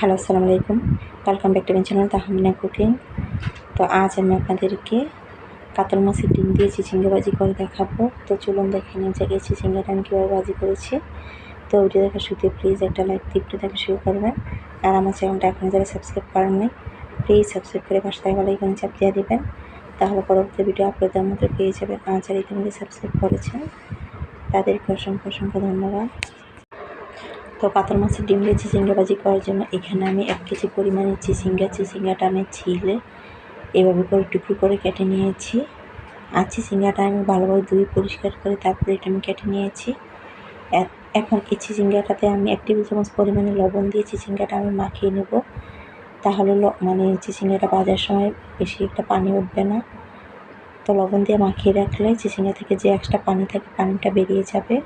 Hello, আসসালামু আলাইকুম। Welcome back to my channel Tahmina cooking. তো আজ আমি আপনাদেরকে কাতল মাছের ডিম দিয়ে চিচিঙ্গা ভাজি করে দেখাবো। তো চলুন দেখে নিয়ে যে এই চিচিঙ্গাটা আমি কীভাবে ভাজি করেছি। তো ভিডিও দেখা শুরুতে প্লিজ একটা লাইক দিয়ে দেখা শুরু করবেন। আর আমার চ্যানেলটা এখন যারা সাবস্ক্রাইব করেন নাই প্লিজ সাবস্ক্রাইব করে পাশে থাকা লাইকন চাপ দিয়ে দেবেন। তাহলে পরবর্তী ভিডিও আপলোডের মধ্যে পেয়ে যাবেন। আর যারা ইতিমধ্যে সাবস্ক্রাইব করেছেন, তাদেরকে অসংখ্য অসংখ্য ধন্যবাদ। তো কাতল মাছের ডিম দিয়ে চিচিঙ্গা ভাজি করার জন্য এখানে আমি এক কেজি পরিমাণে চিচিঙ্গা, চিচিঙ্গাটা আমি ছিলে এভাবে করে টুকরো করে কেটে নিয়েছি। আর চিচিঙ্গাটা আমি ভালোভাবে ধুয়ে পরিষ্কার করে তারপরে এটা আমি কেটে নিয়েছি। এখন এই চিচিঙ্গাটাতে আমি এক টেবিল চামচ পরিমাণে লবণ দিয়ে চিচিঙ্গাটা আমি মাখিয়ে নেব। তাহলে মানে চিচিঙ্গাটা ভাজার সময় বেশি একটা পানি উঠবে না। তো লবণ দিয়ে মাখিয়ে রাখলে চিচিঙ্গা থেকে যে এক্সট্রা পানি থাকে, পানিটা বেরিয়ে যাবে।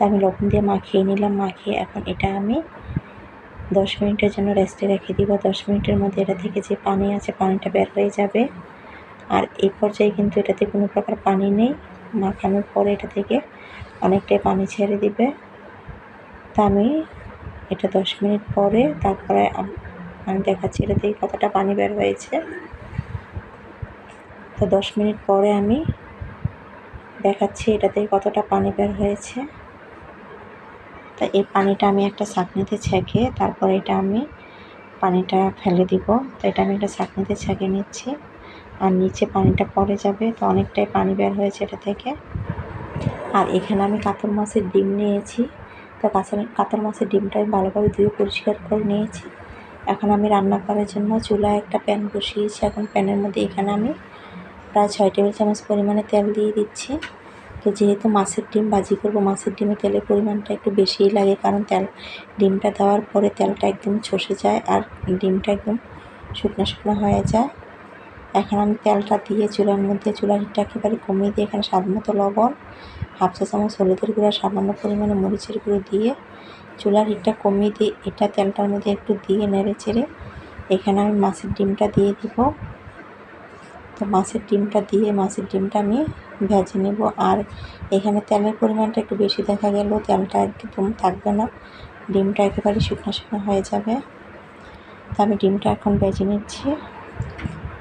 তা আমি লবণ দিয়ে মাখিয়ে নিলাম, মাখিয়ে এখন এটা আমি দশ মিনিটের জন্য রেস্টে রেখে দিব। দশ মিনিটের মধ্যে এটা থেকে যে পানি আছে, পানিটা বের হয়ে যাবে। আর এই পর্যায়ে কিন্তু এটাতে কোনো প্রকার পানি নেই। মাখানোর পরে এটা থেকে অনেকটাই পানি ছেড়ে দিবে। তা আমি এটা দশ মিনিট পরে তারপরে আমি দেখাচ্ছি এটা থেকে কতটা পানি বের হয়েছে। তো দশ মিনিট পরে আমি দেখাচ্ছি এটা থেকে কতটা পানি বের হয়েছে। তো এই পানিটা আমি একটা ছাঁকনিতে ছেঁকে তারপরে এটা আমি পানিটা ফেলে দিব। তো এটা আমি একটা ছাঁকনিতে ছেঁকে নিচ্ছি। আর নিচে পানিটা পড়ে যাবে, তো অনেকটাই পানি বের হয়েছে এটা থেকে। আর এখানে আমি কাতল মাছের ডিম নিয়েছি। তো কাঁচা কাতল মাছের ডিমটা আমি ভালোভাবে ধুয়ে পরিষ্কার করে নিয়েছি। এখন আমি রান্না করার জন্য চুলায় একটা প্যান বসিয়েছি। এখন প্যানের মধ্যে এখানে আমি প্রায় ছয় টেবিল চামচ পরিমাণে তেল দিয়ে দিচ্ছি। যেহেতু মাছের ডিম ভাজি করব, মাছের ডিমে তেলের পরিমাণটা একটু বেশিই লাগে, কারণ তেল, ডিমটা দেওয়ার পরে তেলটা একদম ছসে যায় আর ডিমটা একদম শুকনো শুকনো হয়ে যায়। এখন আমি তেলটা দিয়ে চুলার মধ্যে চুলার হিটটা একেবারে কমিয়ে দিয়ে এখানে স্বাদ মতো লবণ, হাফ চা চামচ হলুদের গুঁড়া, সামান্য পরিমাণে মরিচের গুঁড়ো দিয়ে চুলার হিটটা কমিয়ে দিয়ে এটা তেলটার মধ্যে একটু দিয়ে নেড়ে চেড়ে এখানে আমি মাছের ডিমটা দিয়ে দিব। তো মাছের ডিমটা দিয়ে, মাছের ডিমটা আমি ভেজে নেব। আর এখানে তেলের পরিমাণটা একটু বেশি দেখা গেল, তেলটা একদম থাকবে না। ডিমটা একেবারে শুকনো শুকনো হয়ে যাবে। তো আমি ডিমটা এখন ভেজে নিচ্ছি।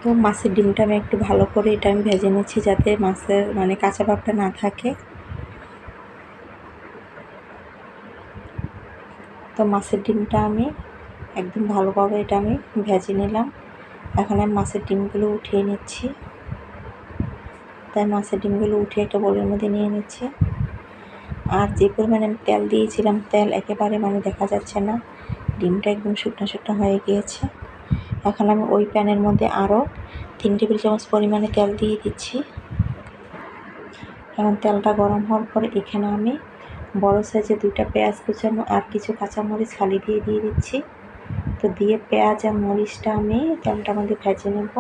তো মাছের ডিমটা আমি একটু ভালো করে এটা আমি ভেজে নিচ্ছি যাতে মাছের মানে কাঁচা ভাবটা না থাকে। তো মাছের ডিমটা আমি একদম ভালোভাবে এটা আমি ভেজে নিলাম। এখন আমি মাছের ডিমগুলো উঠিয়ে নিচ্ছি। তাই মাছের ডিমগুলো উঠিয়ে একটা বোলের মধ্যে নিয়ে নিচ্ছি। আর যে পরিমাণে আমি তেল দিয়েছিলাম, তেল একেবারে মানে দেখা যাচ্ছে না। ডিমটা একদম শুকনো শুকনো হয়ে গিয়েছে। এখন আমি ওই প্যানের মধ্যে আরও তিন টেবিল চামচ পরিমাণে তেল দিয়ে দিচ্ছি। এখন তেলটা গরম হওয়ার পরে এখানে আমি বড় সাইজে দুইটা পেঁয়াজ কুচানো আর কিছু কাঁচামরিচ খালি দিয়ে দিয়ে দিচ্ছি। তো দিয়ে পেঁয়াজ আর মরিচটা আমি তেলটার মধ্যে ভেজে নেব।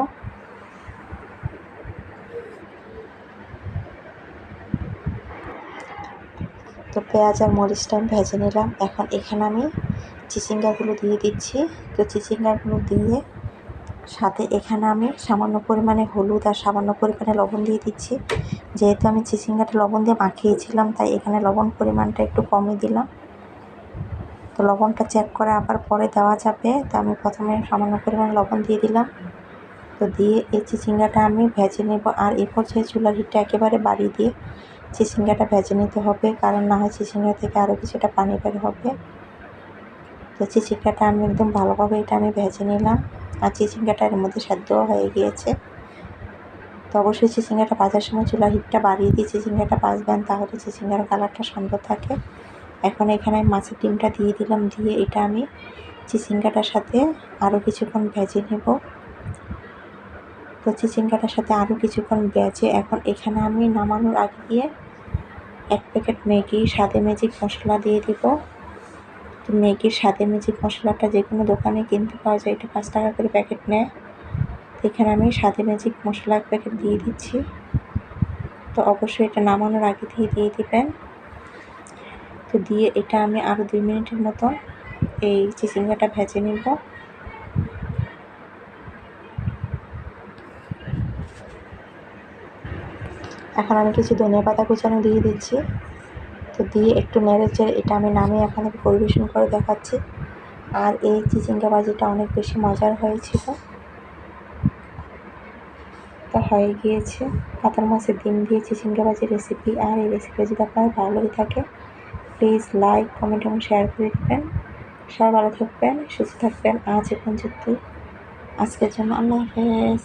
তো পেঁয়াজ আর মরিচটা আমি ভেজে নিলাম। এখন এখানে আমি চিচিঙ্গাগুলো দিয়ে দিচ্ছি। তো চিচিঙ্গাগুলো দিয়ে সাথে এখানে আমি সামান্য পরিমাণে হলুদ আর সামান্য পরিমাণে লবণ দিয়ে দিচ্ছি। যেহেতু আমি চিচিঙ্গাটা লবণ দিয়ে মাখিয়েছিলাম, তাই এখানে লবণ পরিমাণটা একটু কমই দিলাম। তো লবণটা চেক করে আবার পরে দেওয়া যাবে। তো আমি প্রথমে সামান্য পরিমাণ লবণ দিয়ে দিলাম। তো দিয়ে এই চিচিঙ্গাটা আমি ভেজে নেব। আর এরপর পর্যায়ে চুলার হিটটা একেবারে বাড়িয়ে দিয়ে চিচিঙ্গাটা ভেজে নিতে হবে। কারণ না হয় চিচিঙ্গা থেকে আরও কিছুটা পানি বের হবে। তো চিচিঙ্গাটা আমি একদম ভালোভাবে এটা আমি ভেজে নিলাম। আর চিচিঙ্গাটা এর মধ্যে সেদ্ধও হয়ে গিয়েছে। তো অবশ্যই চিচিঙ্গাটা ভাজার সময় চুলার হিটটা বাড়িয়ে দিয়ে চিচিঙ্গাটা ভাজবেন, তাহলে চিচিঙ্গার কালারটা সুন্দর থাকে। এখন এখানে মাছের ডিমটা দিয়ে দিলাম, দিয়ে এটা আমি চিচিঙ্গাটার সাথে আরও কিছুক্ষণ ভেজে নেব। তো চিচিঙ্গাটার সাথে আরও কিছুক্ষণ ভেজে এখন এখানে আমি নামানোর আগে দিয়ে এক প্যাকেট ম্যাগি সাদে ম্যাজিক মশলা দিয়ে দিব। তো ম্যাগির স্বাদে ম্যাজিক মশলাটা যে কোনো দোকানে কিনতে পাওয়া যায়, এটা পাঁচ টাকা করে প্যাকেট নেয়। তো এখানে আমি সাদে ম্যাজিক মশলা এক প্যাকেট দিয়ে দিচ্ছি। তো অবশ্যই এটা নামানোর আগে দিয়ে দিয়ে দিবেন। তো দিয়ে এটা আমি আরও দুই মিনিটের মতো এই চিচিঙ্গাটা ভেজে নিব। এখন আমি কিছু ধনিয়া পাতা কুচানো দিয়ে দিচ্ছি। তো দিয়ে একটু নেড়ে চেড়ে এটা আমি নামিয়ে আপনাদের পরিবেশন করে দেখাচ্ছি। আর এই চিচিঙ্গা ভাজিটা অনেক বেশি মজার হয়েছিল। তো হয়ে গিয়েছে। কাতল মাছের ডিম দিয়ে চিচিঙ্গা ভাজির রেসিপি আর এই রেসিপি যদি আপনার ভালো লেগে থাকে প্লিজ লাইক কমেন্ট এবং শেয়ার করে দেবেন। সবাই ভালো থাকবেন, সুস্থ থাকবেন। আজ এখন যেহেতু আজকের জন্য আল্লাহ হাফেজ।